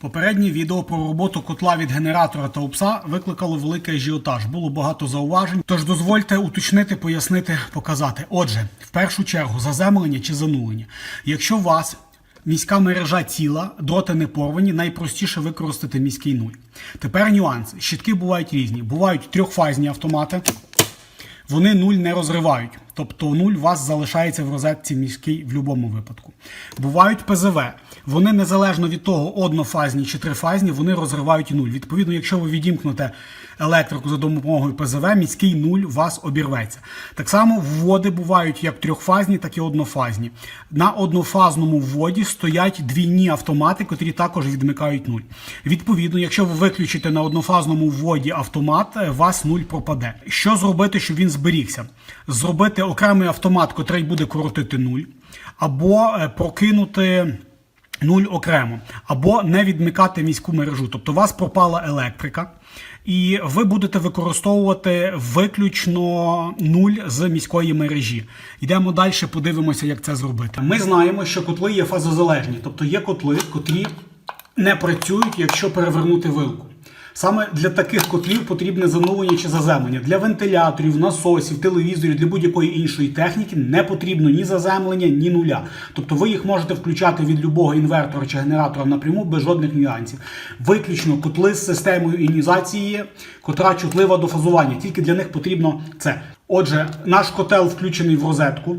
Попереднє відео про роботу котла від генератора та упса викликало великий ажіотаж. Було багато зауважень. Тож дозвольте уточнити, пояснити, показати. Отже, в першу чергу, заземлення чи занулення. Якщо у вас міська мережа ціла, дроти не порвані, найпростіше використати міський нуль. Тепер нюанс. Щитки бувають різні. Бувають трьохфазні автомати. Вони нуль не розривають. Тобто нуль у вас залишається в розетці міській в будь-якому випадку. Бувають ПЗВ. Вони незалежно від того, однофазні чи трифазні, вони розривають нуль. Відповідно, якщо ви відімкнете електрику за допомогою ПЗВ, міський нуль у вас обірветься. Так само вводи бувають як трьохфазні, так і однофазні. На однофазному вводі стоять двійні автомати, котрі також відмикають нуль. Відповідно, якщо ви виключите на однофазному вводі автомат, е, у вас нуль пропаде. Що зробити, щоб він зберігся? Зробити окремий автомат, котрий буде коротити нуль, або е, прокинути. Нуль окремо, або не відмикати міську мережу. Тобто у вас пропала електрика, і ви будете використовувати виключно нуль з міської мережі. Йдемо далі, подивимося, як це зробити. Ми знаємо, що котли є фазозалежні, тобто є котли, котрі не працюють, якщо перевернути вилку. Саме для таких котлів потрібне занулення чи заземлення. Для вентиляторів, насосів, телевізорів, для будь-якої іншої техніки не потрібно ні заземлення, ні нуля. Тобто ви їх можете включати від любого інвертора чи генератора напряму без жодних нюансів. Виключно котли з системою іонізації, котра чутлива до фазування. Тільки для них потрібно це. Отже, наш котел включений в розетку.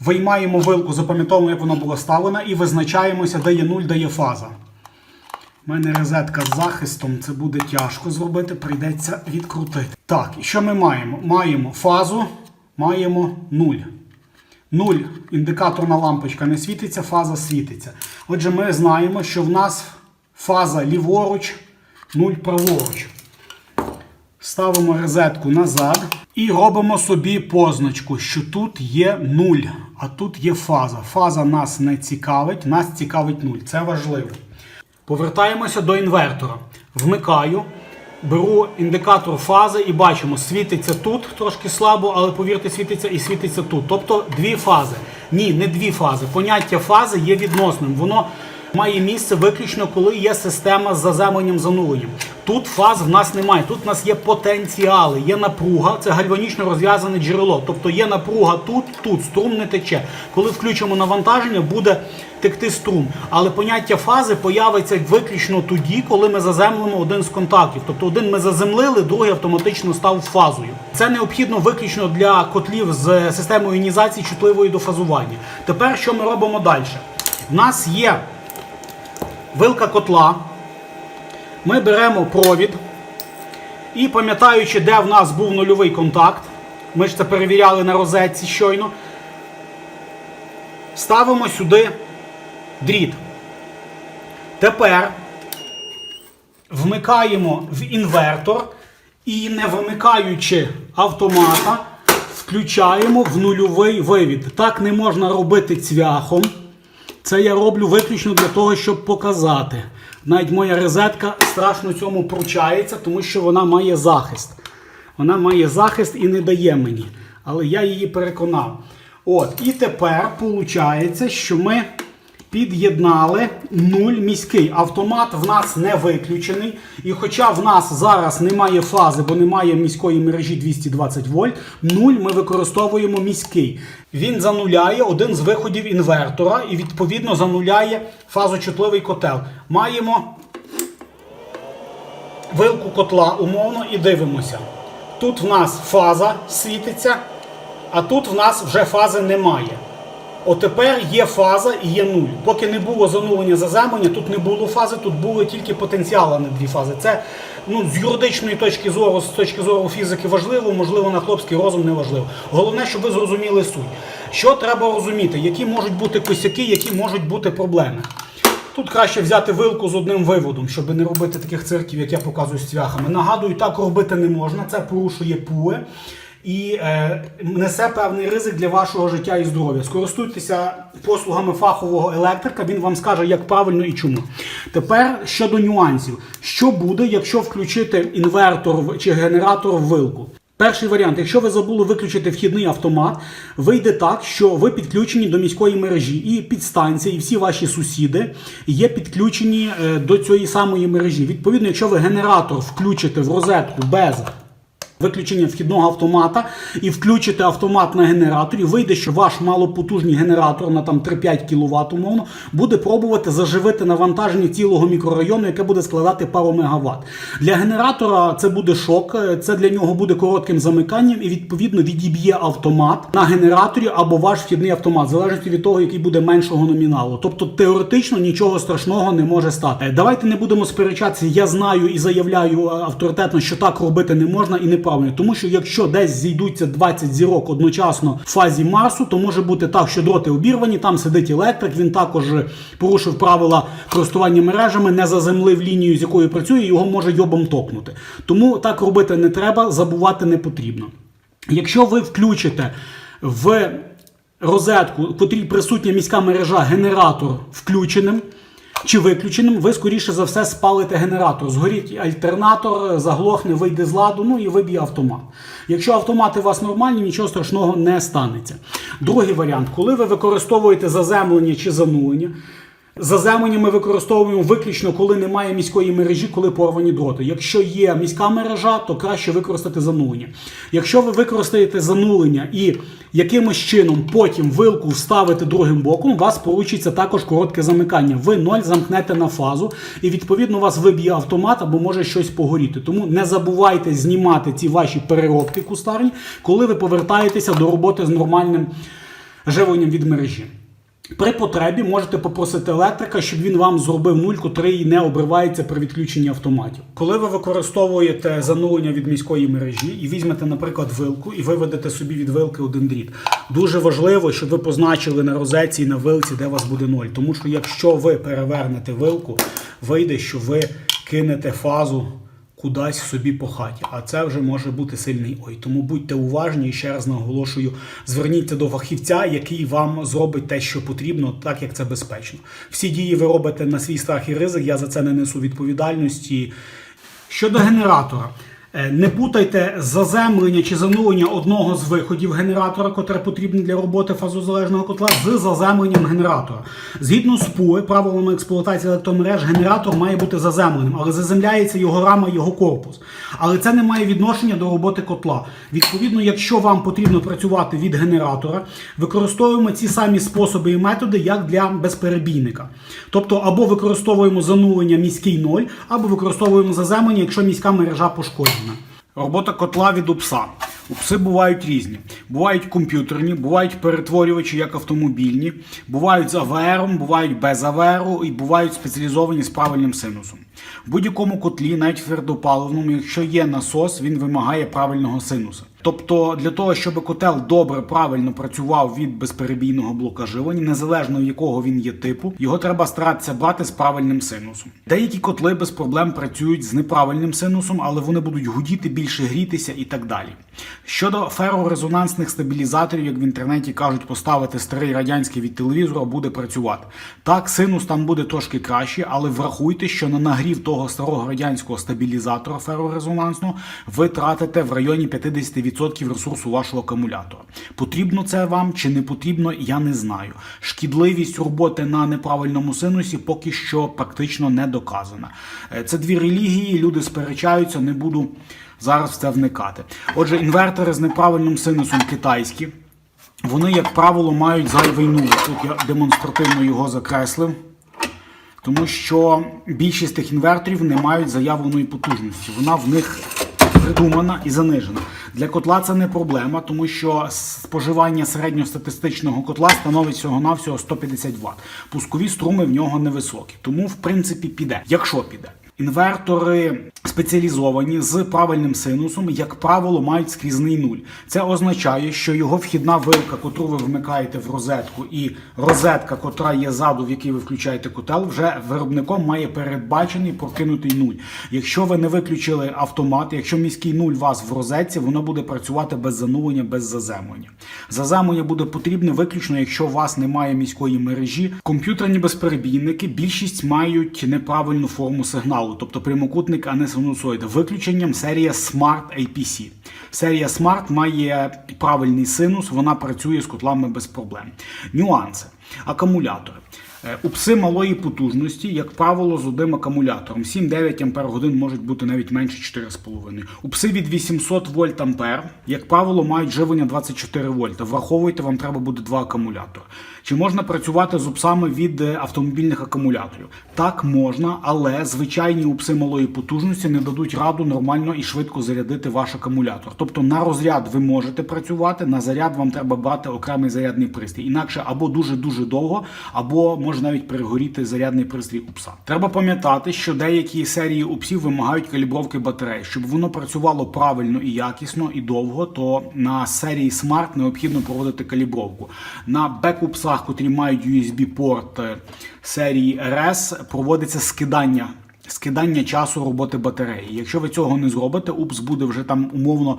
Виймаємо вилку, запам'ятовуємо, як вона була ставлена, і визначаємося, де є нуль, де є фаза. У мене розетка з захистом, це буде тяжко зробити, прийдеться відкрутити. Так, і що ми маємо? Маємо фазу, маємо нуль. Нуль індикаторна лампочка не світиться, фаза світиться. Отже, ми знаємо, що в нас фаза ліворуч, нуль праворуч. Ставимо розетку назад і робимо собі позначку, що тут є нуль, а тут є фаза. Фаза нас не цікавить, нас цікавить нуль. Це важливо. Повертаємося до інвертора. Вмикаю, беру індикатор фази і бачимо, світиться тут трошки слабо, але повірте, світиться і світиться тут. Тобто дві фази. Ні, не дві фази. Поняття фази є відносним. Воно має місце виключно, коли є система з заземленням зануленням. Тут фаз в нас немає. Тут в нас є потенціали, є напруга, це гальванічно розв'язане джерело. Тобто є напруга тут, тут, струм не тече. Коли включимо навантаження, буде текти струм. Але поняття фази появиться виключно тоді, коли ми заземлимо один з контактів. Тобто один ми заземлили, другий автоматично став фазою. Це необхідно виключно для котлів з системою іонізації чутливої до фазування. Тепер що ми робимо далі? У нас є вилка котла. Ми беремо провід і пам'ятаючи, де в нас був нульовий контакт, ми ж це перевіряли на розетці щойно, ставимо сюди дріт. Тепер вмикаємо в інвертор і, не вимикаючи автомата, включаємо в нульовий вивід. Так не можна робити цвяхом. Це я роблю виключно для того, щоб показати. Навіть моя розетка страшно цьому пручається, тому що вона має захист. Вона має захист і не дає мені. Але я її переконав. От, І тепер виходить, що ми під'єднали нуль міський. Автомат в нас не виключений. І хоча в нас зараз немає фази, бо немає міської мережі 220 вольт, нуль ми використовуємо міський. Він зануляє один з виходів інвертора і відповідно зануляє фазочутливий котел. Маємо вилку котла умовно і дивимося. Тут в нас фаза світиться, а тут в нас вже фази немає. Отепер є фаза і є нуль. Поки не було занулення заземлення, тут не було фази, тут були тільки потенціали на дві фази. Це ну, з юридичної точки зору, з точки зору фізики важливо, можливо, на хлопський розум не важливо. Головне, щоб ви зрозуміли суть. Що треба розуміти, які можуть бути косяки, які можуть бути проблеми. Тут краще взяти вилку з одним виводом, щоб не робити таких цирків, як я показую з цвяхами. Нагадую, так робити не можна, це порушує ПУЕ і е, несе певний ризик для вашого життя і здоров'я. Скористуйтеся послугами фахового електрика, він вам скаже, як правильно і чому. Тепер щодо нюансів, що буде, якщо включити інвертор чи генератор в вилку? Перший варіант, якщо ви забули виключити вхідний автомат, вийде так, що ви підключені до міської мережі, і підстанція, і всі ваші сусіди є підключені е, до цієї самої мережі. Відповідно, якщо ви генератор включите в розетку без виключення вхідного автомата і включите автомат на генераторі, вийде, що ваш малопотужний генератор на там 3-5 кВт, умовно, буде пробувати заживити навантаження цілого мікрорайону, яке буде складати пару мегаватт. Для генератора це буде шок, це для нього буде коротким замиканням і відповідно відіб'є автомат на генераторі або ваш вхідний автомат, в залежності від того, який буде меншого номіналу. Тобто теоретично нічого страшного не може стати. Давайте не будемо сперечатися. Я знаю і заявляю е, авторитетно, що так робити не можна і неправильно. Тому що якщо десь зійдуться 20 зірок одночасно в фазі Марсу, то може бути так, що дроти обірвані, там сидить електрик, він також порушив правила користування мережами, не заземлив лінію, з якою працює, його може йобом топнути. Тому так робити не треба, забувати не потрібно. Якщо ви включите в розетку, в котрій присутня міська мережа, генератор включеним чи виключеним, ви скоріше за все спалите генератор. Згоріть альтернатор, заглохне, вийде з ладу, ну і виб'є автомат. Якщо автомати у вас нормальні, нічого страшного не станеться. Другий варіант, коли ви використовуєте заземлення чи занулення. Заземлення ми використовуємо виключно, коли немає міської мережі, коли порвані дроти. Якщо є міська мережа, то краще використати занулення. Якщо ви використаєте занулення і якимось чином потім вилку вставите другим боком, у вас вийде також коротке замикання. Ви ноль замкнете на фазу, і відповідно вас виб'є автомат або може щось погоріти. Тому не забувайте знімати ці ваші переробки кустарні, коли ви повертаєтеся до роботи з нормальним живленням від мережі. При потребі можете попросити електрика, щоб він вам зробив нуль, котрий не обривається при відключенні автоматів. Коли ви використовуєте занулення від міської мережі і візьмете, наприклад, вилку і виведете собі від вилки один дріт, дуже важливо, щоб ви позначили на розетці і на вилці, де у вас буде ноль. Тому що якщо ви перевернете вилку, вийде, що ви кинете фазу кудись собі по хаті, а це вже може бути сильний ой. Тому будьте уважні і ще раз наголошую: зверніться до фахівця, який вам зробить те, що потрібно, так як це безпечно. Всі дії ви робите на свій страх і ризик. Я за це не несу відповідальності. Щодо генератора. Е, Не путайте заземлення чи занулення одного з виходів генератора, котре потрібне для роботи фазозалежного котла, з заземленням генератора. Згідно з ПУЕ, правилами експлуатації електромереж, генератор має бути заземленим, але заземляється його рама, його корпус. Але це не має відношення до роботи котла. Відповідно, якщо вам потрібно працювати від генератора, використовуємо ці самі способи і методи, як для безперебійника. Тобто, або використовуємо занулення міський ноль, або використовуємо заземлення, якщо міська мережа пошкоджена. Робота котла від УПСа. УПСи бувають різні. Бувають комп'ютерні, бувають перетворювачі як автомобільні, бувають з АВРом, бувають без АВРу і бувають спеціалізовані з правильним синусом. В будь-якому котлі, навіть твердопаливному, якщо є насос, він вимагає правильного синуса. Тобто для того, щоб котел добре правильно працював від безперебійного блока живлення, незалежно якого він є типу, його треба старатися брати з правильним синусом. Деякі котли без проблем працюють з неправильним синусом, але вони будуть гудіти, більше грітися і так далі. Щодо ферорезонансних стабілізаторів, як в інтернеті кажуть, поставити старий радянський від телевізора буде працювати. Так, синус там буде трошки краще, але врахуйте, що на нагрів того старого радянського стабілізатора ферорезонансного ви тратите в районі 50% ресурсу вашого акумулятора. Потрібно це вам чи не потрібно, я не знаю. Шкідливість роботи на неправильному синусі поки що практично не доказана. Е, Це дві релігії, люди сперечаються, не буду зараз в це вникати. Отже, інвертори з неправильним синусом китайські. Вони, як правило, мають зайвий нуль. Тут я демонстративно його закреслив. Тому що більшість тих інверторів не мають заявленої потужності. Вона в них придумана і занижена. Для котла це не проблема, тому що споживання середньостатистичного котла становить всього-навсього 150 Вт. Пускові струми в нього невисокі. Тому, в принципі, піде, якщо піде. Інвертори спеціалізовані з правильним синусом, як правило, мають скрізний нуль. Це означає, що його вхідна вилка, котру ви вмикаєте в розетку, і розетка, котра є ззаду, в якій ви включаєте котел, вже виробником має передбачений прокинутий нуль. Якщо ви не виключили автомат, якщо міський нуль у вас в розетці, воно буде працювати без занулення, без заземлення. Заземлення буде потрібне виключно, якщо у вас немає міської мережі. Комп'ютерні безперебійники більшість мають неправильну форму сигналу, тобто прямокутник, а не синусоїди. Виключенням серія Smart APC. Серія Smart має правильний синус, вона працює з котлами без проблем. Нюанси. Акумулятори. Е, У пси малої потужності, як правило, з одним акумулятором. 7-9 ампер годин можуть бути навіть менше 4,5. У пси від 800 вольт ампер, як правило, мають живлення 24 вольта. Враховуйте, вам треба буде два акумулятори. Чи можна працювати з упсами від е, автомобільних акумуляторів? Так можна, але звичайні упси малої потужності не дадуть раду нормально і швидко зарядити ваш акумулятор. Тобто на розряд ви можете працювати, на заряд вам треба брати окремий зарядний пристрій. Інакше або дуже дуже довго, або може навіть перегоріти зарядний пристрій у пса. Треба пам'ятати, що деякі серії упсів вимагають калібровки батарей, щоб воно працювало правильно і якісно і довго. То на серії Smart необхідно проводити калібровку. На бекупсах, котрі мають USB порт е, серії RS, проводиться скидання. Скидання часу роботи батареї. Якщо ви цього не зробите, упс буде вже там умовно,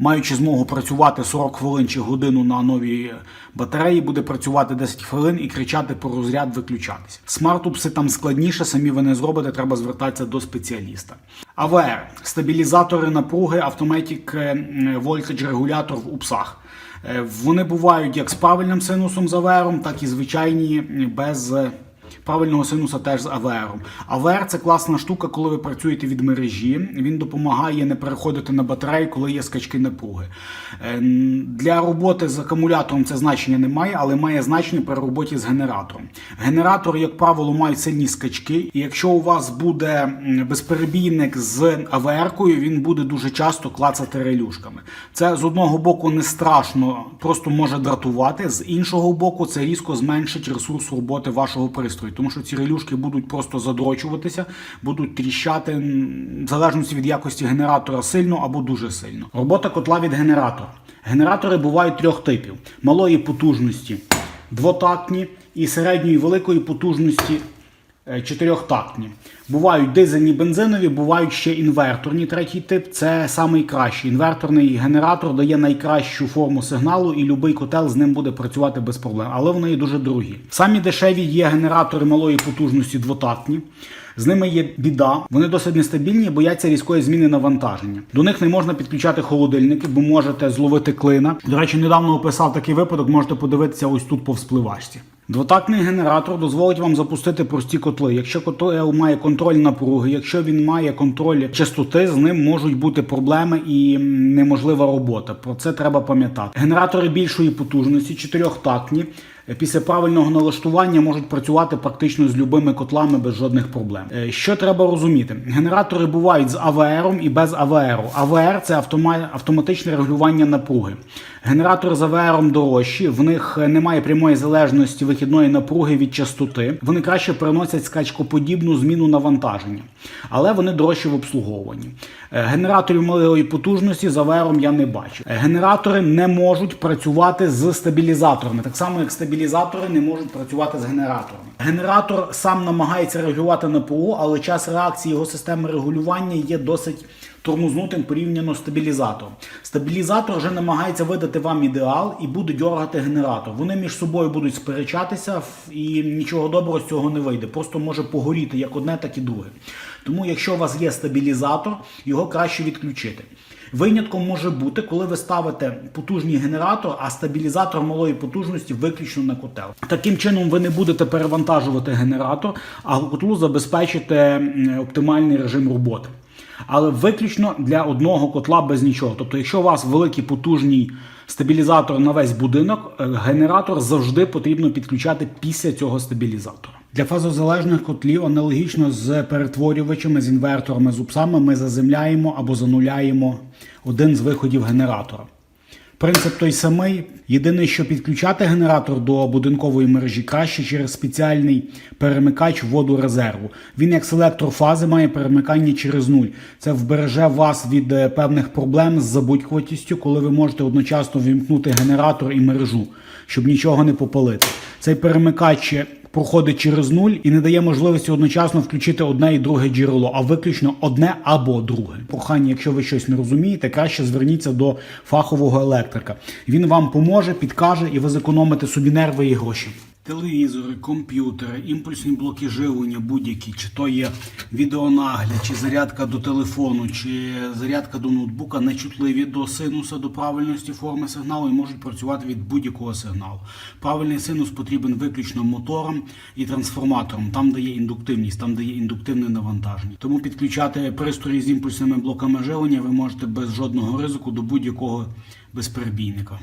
маючи змогу працювати 40 хвилин чи годину на новій батареї, буде працювати 10 хвилин і кричати про розряд виключатися. Смарт-упси там складніше, самі ви не зробите, треба звертатися до спеціаліста. АВР стабілізатори напруги, Automatic е, Voltage регулятор в упсах. Е, Вони бувають як з правильним синусом з АВРом, так і звичайні е, без. Е, Правильного синуса теж з АВРом. АВР це класна штука, коли ви працюєте від мережі. Він допомагає не переходити на батарею, коли є скачки напруги. Ем, Для роботи з акумулятором це значення не має, але має значення при роботі з генератором. Генератор, як правило, мають сильні скачки, і якщо у вас буде безперебійник з АВР-кою, він буде дуже часто клацати релюшками. Це з одного боку не страшно, просто може дратувати. З іншого боку, це різко зменшить ресурс роботи вашого пристрою, тому що ці релюшки будуть просто задрочуватися, будуть тріщати в залежності від якості генератора сильно або дуже сильно. Робота котла від генератора. Генератори бувають трьох типів: малої потужності двотактні і середньої великої потужності чотирьохтактні. Бувають дизельні бензинові, бувають ще інверторні. Третій тип це найкращий. Інверторний генератор дає найкращу форму сигналу, і будь-який котел з ним буде працювати без проблем. Але вони дуже дорогі. Самі дешеві є генератори малої потужності двотактні. З ними є біда, вони досить нестабільні бояться різкої зміни навантаження. До них не можна підключати холодильники, бо можете зловити клина. До речі, недавно описав такий випадок, можете подивитися ось тут по вспливачці. Двотактний генератор дозволить вам запустити прості котли. Якщо котел має контроль напруги, якщо він має контроль частоти, з ним можуть бути проблеми і неможлива робота. Про це треба пам'ятати. Генератори більшої потужності, чотирьохтактні. Е, Після правильного налаштування можуть працювати практично з любими котлами без жодних проблем. Е, Що треба розуміти? Генератори бувають з АВРом і без АВРу. АВР це автоматичне регулювання напруги. Генератори з АВРом дорожчі, в них е, немає прямої залежності вихідної напруги від частоти. Вони краще переносять скачкоподібну зміну навантаження, але вони дорожчі в обслуговуванні. Генераторів малої потужності з АВРом я не бачу. Генератори не можуть працювати з стабілізаторами, так само як стабілізатори не можуть працювати з генераторами. Генератор сам намагається регулювати напругу, але час реакції його системи регулювання є досить тормознутим порівняно з стабілізатором. Стабілізатор вже намагається видати вам ідеал і буде дергати генератор. Вони між собою будуть сперечатися і нічого доброго з цього не вийде. Просто може погоріти як одне, так і друге. Тому, якщо у вас є стабілізатор, його краще відключити. Винятком може бути, коли ви ставите потужний генератор, а стабілізатор малої потужності виключно на котел. Таким чином ви не будете перевантажувати генератор, а котлу забезпечите оптимальний режим роботи. Але виключно для одного котла без нічого. Тобто, якщо у вас великий потужний стабілізатор на весь будинок, е, генератор завжди потрібно підключати після цього стабілізатора. Для фазозалежних котлів аналогічно з перетворювачами, з інверторами, з упсами ми заземляємо або зануляємо один з виходів генератора. Принцип той самий. Єдине, що підключати генератор до будинкової мережі краще через спеціальний перемикач воду резерву. Він як селектор фази має перемикання через нуль. Це вбереже вас від е, певних проблем з забудькуватістю, коли ви можете одночасно вімкнути генератор і мережу, щоб нічого не попалити. Цей перемикач проходить через нуль і не дає можливості одночасно включити одне і друге джерело, а виключно одне або друге. Прохання, якщо ви щось не розумієте, краще зверніться до фахового електрика. Він вам поможе, підкаже, і ви зекономите собі нерви і гроші. Телевізори, комп'ютери, імпульсні блоки живлення будь-які, чи то є відеонагляд, чи зарядка до телефону, чи зарядка до ноутбука, нечутливі до синуса, до правильності форми сигналу і можуть працювати від будь-якого сигналу. Правильний синус потрібен виключно моторам і трансформатором, там, де є індуктивність, там, де є індуктивне навантаження. Тому підключати пристрої з імпульсними блоками живлення ви можете без жодного ризику до будь-якого безперебійника.